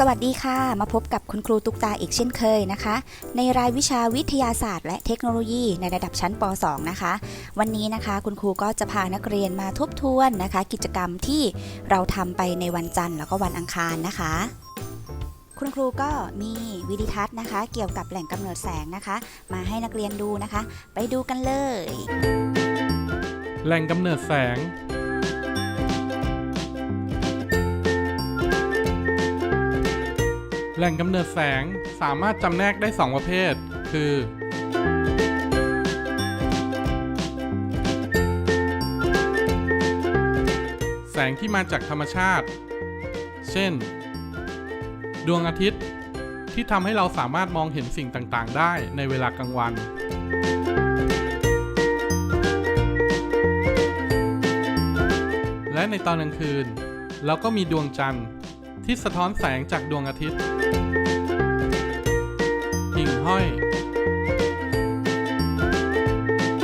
สวัสดีค่ะ มาพบกับคุณครูตุกตาอีกเช่นเคยนะคะ ในรายวิชาวิทยาศาสตร์ และเทคโนโลยีในระดับชั้นป .2 นะคะ วันนี้นะคะคุณครูก็จะพานักเรียนมาทบทวนนะคะ กิจกรรมที่เราทำไปในวันจันทร์แล้วก็วันอังคารนะคะ คุณครูก็มีวิดีทัศน์นะคะ เกี่ยวกับแหล่งกำเนิดแสงนะคะ มาให้นักเรียนดูนะคะ ไปดูกันเลย แหล่งกำเนิดแสง แหล่งกำเนิดแสงสามารถจำแนกได้ 2 ประเภท คือ แสงที่มาจากธรรมชาติ เช่น ดวงอาทิตย์ที่ทำให้เราสามารถมองเห็นสิ่งต่าง ๆ ได้ในเวลากลางวัน และในตอนกลางคืน เราก็มีดวงจันทร์ ที่สะท้อนแสงจากดวงอาทิตย์หิ่งห้อย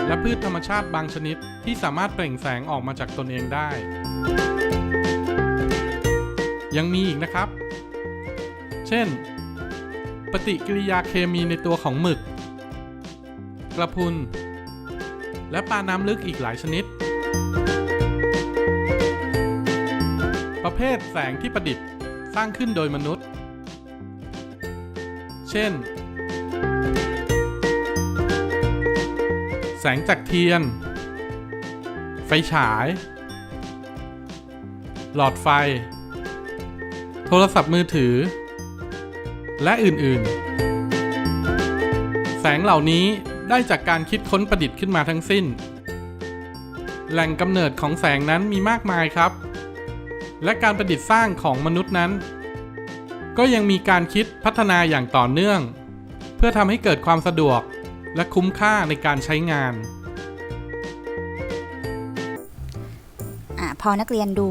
และพืชธรรมชาติบางชนิดที่สามารถเปล่งแสงออกมาจากตนเองได้ ยังมีอีกนะครับ เช่น ปฏิกิริยาเคมีในตัวของหมึก กระพุน และปลาน้ำลึกอีกหลายชนิด ประเภทแสงที่ประดิษฐ์ สร้างขึ้นโดยมนุษย์ เช่น แสงจากเทียน ไฟฉาย หลอดไฟ โทรศัพท์มือถือ และอื่นๆ แสงเหล่านี้ได้จากการคิดค้นประดิษฐ์ขึ้นมาทั้งสิ้น แหล่งกำเนิดของแสงนั้นมีมากมายครับ และการประดิษฐ์สร้างของมนุษย์นั้น ก็ยังมีการคิดพัฒนาอย่างต่อเนื่อง เพื่อทำให้เกิดความสะดวกและคุ้มค่าในการใช้งานอพอนักเรียนดู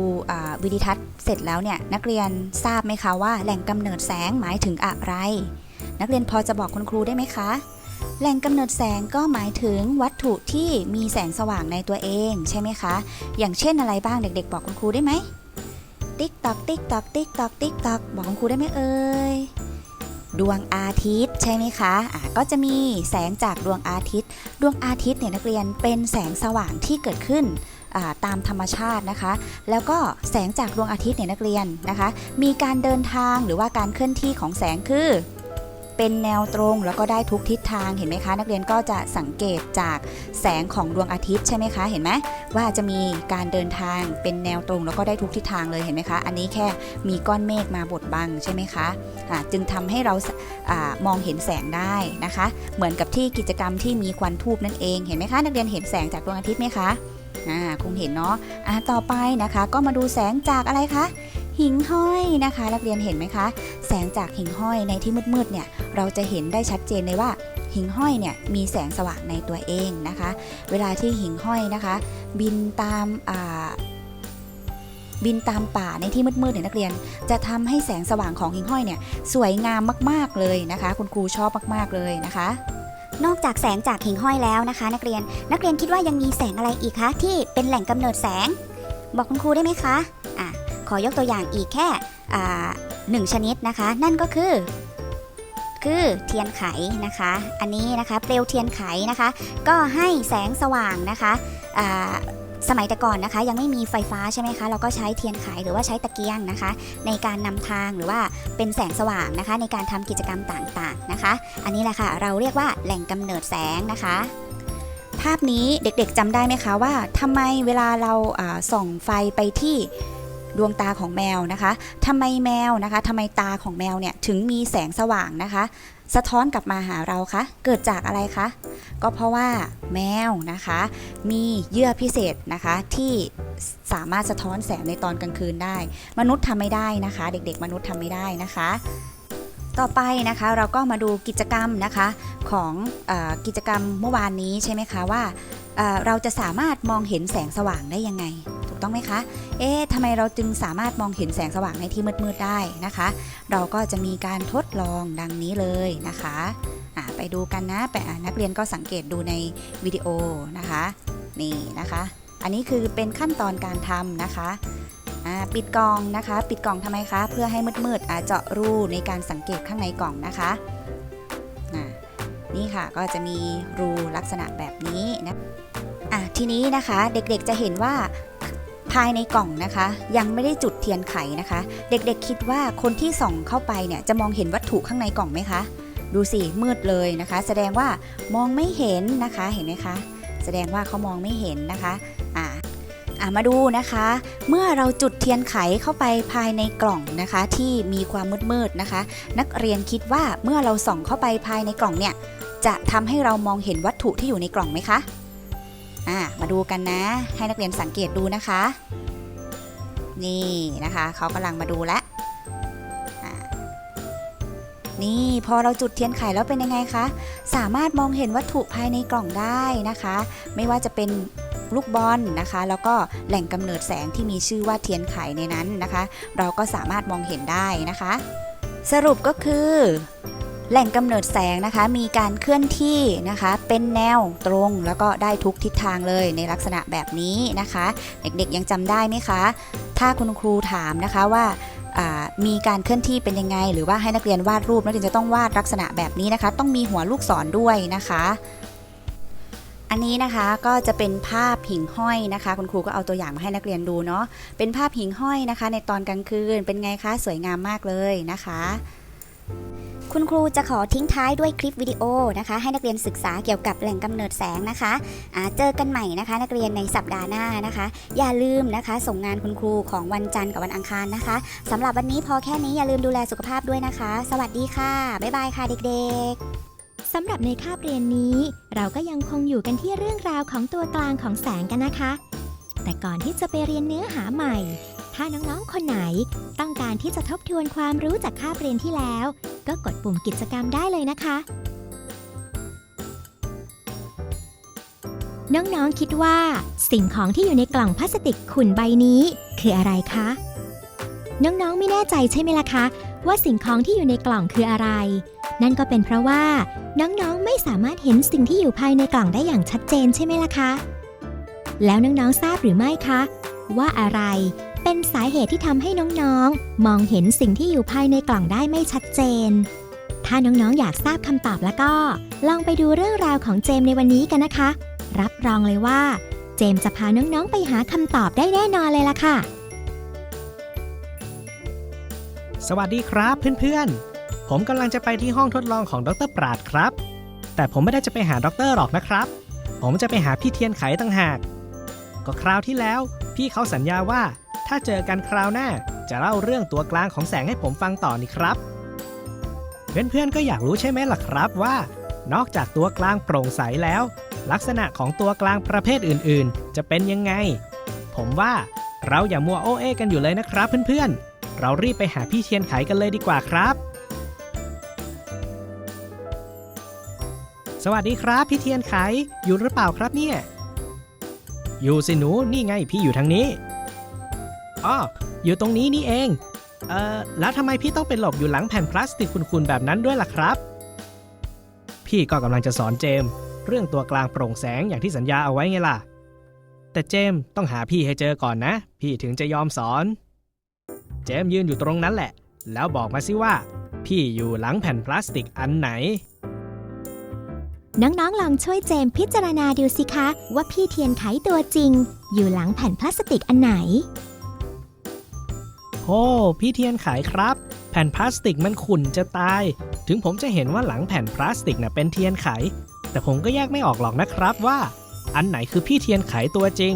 วิดีทัศน์เสร็จแล้วเนี่ยนักเรียนทราบไหมคะว่าแหล่งกำเนิดแสงหมายถึงอะไร นักเรียนพอจะบอกคุณครูได้ไหมคะแหล่งกำเนิดแสงก็หมายถึงวัตถุที่มีแสงสว่างในตัวเองใช่ไหมคะ อย่างเช่นอะไรบ้างเด็กๆ บอกคุณครูได้ไหม ติ๊กตอกติ๊กตอกติ๊กตอกติ๊กตอกบอกคุณครูได้ไหมเอ่ยดวงอาทิตย์ใช่ไหมคะอะก็จะมีแสงจากดวงอาทิตย์ ดวงอาทิตย์เนี่ยนักเรียนเป็นแสงสว่างที่เกิดขึ้นตามธรรมชาตินะคะ แล้วก็แสงจากดวงอาทิตย์เนี่ยนักเรียนนะคะ มีการเดินทางหรือว่าการเคลื่อนที่ของแสงคือ เป็นแนวตรงแล้วก็ได้ทุกทิศทางเห็นไหมคะ นักเรียนก็จะสังเกตจากแสงของดวงอาทิตย์ใช่ไหมคะเห็นไหมว่าจะมีการเดินทางเป็นแนวตรงแล้วก็ได้ทุกทิศทางเลยเห็นไหมคะ อันนี้แค่มีก้อนเมฆมาบดบังใช่ไหมคะะจึงทำให้เราอามองเห็นแสงได้นะคะ เหมือนกับที่กิจกรรมที่มีควันทูบนั่นเองเห็นไหมคะ นักเรียนเห็นแสงจากดวงอาทิตย์ไหมคะคงเห็นเนาะอ่าต่อไปนะคะ ก็มาดูแสงจากอะไรคะ หิ่งห้อยนะคะนักเรียนเห็นไหมคะ แสงจากหิ่งห้อยในที่มืดๆเนี่ยเราจะเห็นได้ชัดเจนเลยว่าหิ่งห้อยเนี่ยมีแสงสว่างในตัวเองนะคะ เวลาที่หิ่งห้อยนะคะ บินตามาบินตามป่าในที่มืดๆเนี่ยนักเรียน จะทำให้แสงสว่างของหิ่งห้อยเนี่ยสวยงามมากๆเลยนะคะ คุณครูชอบมากๆเลยนะคะ นอกจากแสงจากหิ่งห้อยแล้วนะคะ นักเรียนนักเรียนคิดว่ายังมีแสงอะไรอีกคะที่เป็นแหล่งกำเนิดแสง บอกคุณครูได้ไหมคะ อะขอยกตัวอย่างอีกแค่หนึ่งชนิดนะคะ นั่นก็คือ คือเทียนไขนะคะ อันนี้นะคะเปลวเทียนไขนะคะ ก็ให้แสงสว่างนะคะสมัยแต่ก่อนนะคะยังไม่มีไฟฟ้าใช่ไหมคะเราก็ใช้เทียนไขหรือว่าใช้ตะเกียงนะคะ ในการนำทางหรือว่าเป็นแสงสว่างนะคะ ในการทำกิจกรรมต่างๆนะคะ อันนี้แหละค่ะเราเรียกว่าแหล่งกำเนิดแสงนะคะ ภาพนี้เด็กๆจำได้ไหมคะว่าทำไมเวลาเราส่องไฟไปที่ ดวงตาของแมวนะคะทำไมแมวนะคะทำไมตาของแมวเนี่ยถึงมีแสงสว่างนะคะ สะท้อนกลับมาหาเราคะ เกิดจากอะไรคะ ก็เพราะว่าแมวนะคะ มีเยื่อพิเศษนะคะที่สามารถสะท้อนแสงในตอนกลางคืนได้ มนุษย์ทำไม่ได้นะคะ เด็กๆ มนุษย์ทำไม่ได้นะคะต่อไปนะคะเราก็มาดูกิจกรรมนะคะของอกิจกรรมเมื่อวานนี้ใช่ไหมคะว่าเเราจะสามารถมองเห็นแสงสว่างได้ยังไง ต้องไหมคะ เอ๊ะทำไมเราจึงสามารถมองเห็นแสงสว่างในที่มืดๆได้นะคะ เราก็จะมีการทดลองดังนี้เลยนะคะะไปดูกันนะไปะนักเรียนก็สังเกตดูในวิดีโอนะคะ นี่นะคะ อันนี้คือเป็นขั้นตอนการทำนะคะปิดกล่องนะคะ ปิดกล่องทำไมคะ เพื่อให้มืดๆเจาะรูในการสังเกตข้างในกล่องนะคะนี่ค่ะก็จะมีรูลักษณะแบบนี้นะอะทีนี้นะคะเด็กๆจะเห็นว่า ภายในกล่องนะคะ ยังไม่ได้จุดเทียนไขนะคะ เด็กๆคิดว่าคนที่ส่องเข้าไปเนี่ยจะมองเห็นวัตถุข้างในกล่องไหมคะ ดูสิมืดเลยนะคะ แสดงว่ามองไม่เห็นนะคะเห็นไหมคะ แสดงว่าเขามองไม่เห็นนะคะอ่าอ่ามาดูนะคะ เมื่อเราจุดเทียนไขเข้าไปภายในกล่องนะคะ ที่มีความมืดๆนะคะ นักเรียนคิดว่าเมื่อเราส่องเข้าไปภายในกล่องเนี่ยจะทำให้เรามองเห็นวัตถุที่อยู่ในกล่องไหมคะ อ่ามาดูกันนะ ให้นักเรียนสังเกตดูนะคะ นี่นะคะเขากำลังมาดูแล้วนี่พอเราจุดเทียนไขแล้วเป็นยังไงคะ สามารถมองเห็นวัตถุภายในกล่องได้นะคะ ไม่ว่าจะเป็นลูกบอลนะคะ แล้วก็แหล่งกำเนิดแสงที่มีชื่อว่าเทียนไขในนั้นนะคะ เราก็สามารถมองเห็นได้นะคะ สรุปก็คือ แหล่งกำเนิดแสงนะคะมีการเคลื่อนที่นะคะ เป็นแนวตรงแล้วก็ได้ทุกทิศทางเลยในลักษณะแบบนี้นะคะ เด็กๆยังจำได้ไหมคะ ถ้าคุณครูถามนะคะว่ามีการเคลื่อนที่เป็นยังไง หรือว่าให้นักเรียนวาดรูปนักเรียนจะต้องวาดลักษณะแบบนี้นะคะ ต้องมีหัวลูกศรด้วยนะคะ อันนี้นะคะก็จะเป็นภาพหิ่งห้อยนะคะ คุณครูก็เอาตัวอย่างมาให้นักเรียนดูเนาะเป็นภาพหิ่งห้อยนะคะ ในตอนกลางคืนเป็นไงคะสวยงามมากเลยนะคะ คุณครูจะขอทิ้งท้ายด้วยคลิปวิดีโอนะคะ ให้นักเรียนศึกษาเกี่ยวกับแหล่งกำเนิดแสงนะคะเจอกันใหม่นะคะ นักเรียนในสัปดาห์หน้านะคะ อย่าลืมนะคะ ส่งงานคุณครูของวันจันทร์กับวันอังคารนะคะสำหรับวันนี้พอแค่นี้อย่าลืมดูแลสุขภาพด้วยนะคะ สวัสดีค่ะบ๊ายบายค่ะเด็กๆสำหรับในคาบเรียนนี้ เราก็ยังคงอยู่กันที่เรื่องราวของตัวกลางของแสงกันนะคะ แต่ก่อนที่จะไปเรียนเนื้อหาใหม่ ถ้าน้องๆ คนไหน ต้องการที่จะทบทวนความรู้จากคาบเรียนที่แล้ว ก็กดปุ่มกิจกรรมได้เลยนะคะ น้องๆ คิดว่า สิ่งของที่อยู่ในกล่องพลาสติกขุ่นใบนี้ คืออะไรคะ น้องๆ ไม่แน่ใจใช่ไหมล่ะคะ ว่าสิ่งของที่อยู่ในกล่องคืออะไร นั่นก็เป็นเพราะว่า น้องๆ ไม่สามารถเห็นสิ่งที่อยู่ภายในกล่องได้อย่างชัดเจนใช่ไหมล่ะคะ แล้วน้องๆ ทราบหรือไม่คะ ว่าอะไร เป็นสาเหตุที่ทำให้น้องๆ มองเห็นสิ่งที่อยู่ภายในกล่องได้ไม่ชัดเจน ถ้าน้องๆอยากทราบคำตอบแล้วก็ ลองไปดูเรื่องราวของเจมในวันนี้กันนะคะ รับรองเลยว่า เจมจะพาน้องๆ ไปหาคำตอบได้แน่นอนเลยล่ะค่ะ สวัสดีครับเพื่อนๆ ผมกำลังจะไปที่ห้องทดลองของดรปราดครับ แต่ผมไม่ได้จะไปหาดรหรอกนะครับ ผมจะไปหาพี่เทียนไขต่างหาก ก็คราวที่แล้ว พี่เขาสัญญาว่า ถ้าเจอกันคราวหน้า จะเล่าเรื่องตัวกลางของแสงให้ผมฟังต่อนี่ครับ เพื่อนๆก็อยากรู้ใช่ไหมล่ะครับว่า นอกจากตัวกลางโปร่งใสแล้ว ลักษณะของตัวกลางประเภทอื่นๆ จะเป็นยังไง ผมว่าเราอย่ามัวโอเอกันอยู่เลยนะครับเพื่อนๆ เรารีบไปหาพี่เทียนไขกันเลยดีกว่าครับ สวัสดีครับพี่เทียนไขอยู่หรือเปล่าครับเนี่ย อยู่สิหนูนี่ไงพี่อยู่ทางนี้ อ๋ออยู่ตรงนี้นี่เอง เอ่อ แล้วทำไมพี่ต้องไปหลบอยู่หลังแผ่นพลาสติกคุณๆแบบนั้นด้วยล่ะครับ พี่ก็กำลังจะสอนเจมส์เรื่องตัวกลางโปร่งแสงอย่างที่สัญญาเอาไว้ไงล่ะ แต่เจมส์ต้องหาพี่ให้เจอก่อนนะ พี่ถึงจะยอมสอน เจมส์ยืนอยู่ตรงนั้นแหละ แล้วบอกมาสิว่า พี่อยู่หลังแผ่นพลาสติกอันไหนน้องๆ ลองช่วยเจมส์พิจารณาดูสิคะ ว่าพี่เทียนไขตัวจริง อยู่หลังแผ่นพลาสติกอันไหน โอ้พี่เทียนไขครับ แผ่นพลาสติกมันขุ่นจะตาย ถึงผมจะเห็นว่าหลังแผ่นพลาสติกน่ะเป็นเทียนไข แต่ผมก็แยกไม่ออกหรอกนะครับว่า อันไหนคือพี่เทียนไขตัวจริง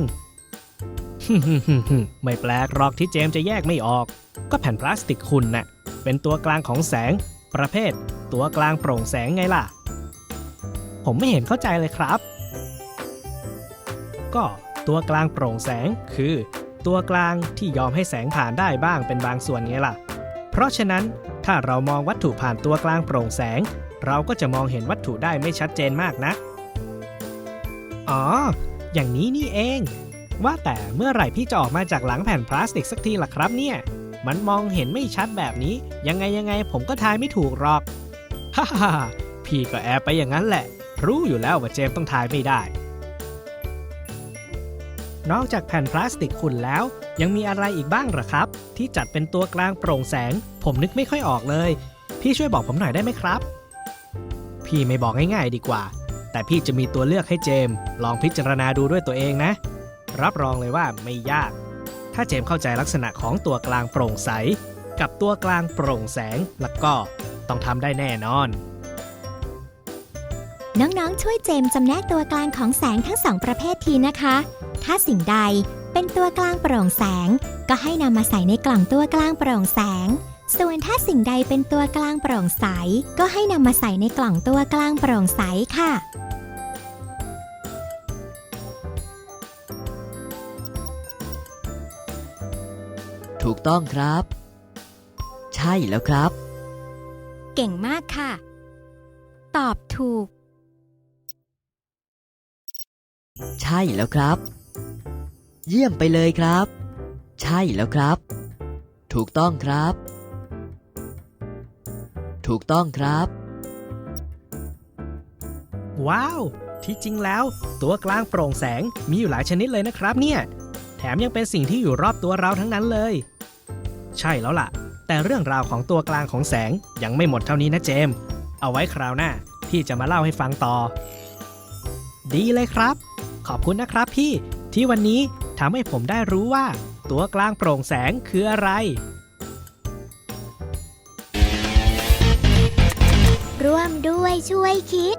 ไม่แปลกหรอกที่เจมจะแยกไม่ออก ก็แผ่นพลาสติกขุ่นน่ะเป็นตัวกลางของแสง ประเภท ตัวกลางโปร่งแสงไงล่ะ ผมไม่เห็นเข้าใจเลยครับ ก็ตัวกลางโปร่งแสงคือ ตัวกลางที่ยอมให้แสงผ่านได้บ้างเป็นบางส่วนไงล่ะ เพราะฉะนั้นถ้าเรามองวัตถุผ่านตัวกลางโปร่งแสง เราก็จะมองเห็นวัตถุได้ไม่ชัดเจนมากนะ อ๋อ อย่างนี้นี่เอง ว่าแต่เมื่อไหร่พี่จะออกมาจากหลังแผ่นพลาสติกสักทีล่ะครับเนี่ย มันมองเห็นไม่ชัดแบบนี้ ยังไงยังไงผมก็ทายไม่ถูกหรอก ฮ่าฮ่าพี่ก็แอบไปอย่างนั้นแหละ รู้อยู่แล้วว่าเจมต้องทายไม่ได้ นอกจากแผ่นพลาสติกขุ่นแล้ว ยังมีอะไรอีกบ้างหรอครับ ที่จัดเป็นตัวกลางโปร่งแสง ผมนึกไม่ค่อยออกเลย พี่ช่วยบอกผมหน่อยได้ไหมครับ พี่ไม่บอกง่ายๆดีกว่า แต่พี่จะมีตัวเลือกให้เจม ลองพิจารณาดูด้วยตัวเองนะ รับรองเลยว่าไม่ยาก ถ้าเจมเข้าใจลักษณะของตัวกลางโปร่งใส กับตัวกลางโปร่งแสงแล้วก็ต้องทำได้แน่นอน น้องๆ ช่วยเจมส์จำแนกตัวกลางของแสงทั้งสองประเภททีนะคะ ถ้าสิ่งใดเป็นตัวกลางโปร่งแสง ก็ให้นำมาใส่ในกล่องตัวกลางโปร่งแสง ส่วนถ้าสิ่งใดเป็นตัวกลางโปร่งใส ก็ให้นำมาใส่ในกล่องตัวกลางโปร่งใสค่ะ ถูกต้องครับ ใช่แล้วครับ เก่งมากค่ะ ตอบถูก ใช่แล้วครับ เยี่ยมไปเลยครับ ใช่แล้วครับ ถูกต้องครับ ถูกต้องครับ ว้าว ที่จริงแล้ว ตัวกลางโปร่งแสงมีอยู่หลายชนิดเลยนะครับเนี่ย แถมยังเป็นสิ่งที่อยู่รอบตัวเราทั้งนั้นเลย ใช่แล้วล่ะ แต่เรื่องราวของตัวกลางของแสงยังไม่หมดเท่านี้นะเจมส์เอาไว้คราวหน้าพี่จะมาเล่าให้ฟังต่อ ดีเลยครับ ขอบคุณนะครับพี่ที่วันนี้ทำให้ผมได้รู้ว่า ตัวกลางโปร่งแสงคืออะไร ร่วมด้วยช่วยคิด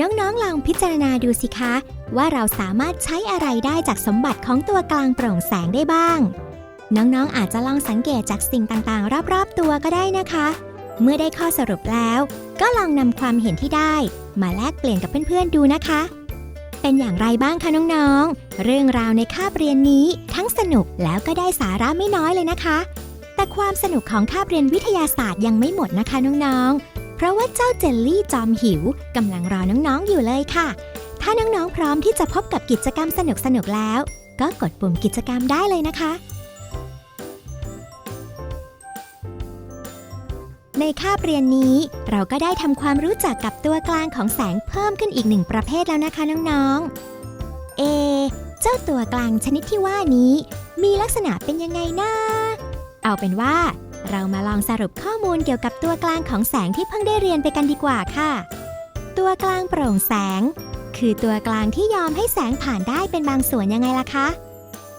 น้องๆลองพิจารณาดูสิคะ ว่าเราสามารถใช้อะไรได้จากสมบัติของตัวกลางโปร่งแสงได้บ้าง น้องๆอาจจะลองสังเกตจากสิ่งต่างๆ รอบๆตัวก็ได้นะคะ เมื่อได้ข้อสรุปแล้ว ก็ลองนำความเห็นที่ได้ มาแลกเปลี่ยนกับเพื่อนๆดูนะคะ เป็นอย่างไรบ้างคะน้องๆ เรื่องราวในคาบเรียนนี้ทั้งสนุกแล้วก็ได้สาระไม่น้อยเลยนะคะ แต่ความสนุกของคาบเรียนวิทยาศาสตร์ยังไม่หมดนะคะน้องๆ เพราะว่าเจ้าเจลลี่จอมหิวกำลังรอน้องๆอยู่เลยค่ะ ถ้าน้องๆพร้อมที่จะพบกับกิจกรรมสนุกๆแล้ว ก็กดปุ่มกิจกรรมได้เลยนะคะ ในคาบเรียนนี้ เราก็ได้ทำความรู้จักกับตัวกลางของแสงเพิ่มขึ้นอีกหนึ่งประเภทแล้วนะคะน้องๆ เอ เจ้าตัวกลางชนิดที่ว่านี้ มีลักษณะเป็นยังไงนะ เอาเป็นว่า เรามาลองสรุปข้อมูลเกี่ยวกับตัวกลางของแสงที่เพิ่งได้เรียนไปกันดีกว่าค่ะ ตัวกลางโปร่งแสง คือตัวกลางที่ยอมให้แสงผ่านได้เป็นบางส่วนยังไงล่ะคะ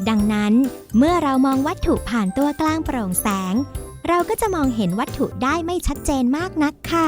ดังนั้น เมื่อเรามองวัตถุผ่านตัวกลางโปร่งแสง เราก็จะมองเห็นวัตถุได้ไม่ชัดเจนมากนักค่ะ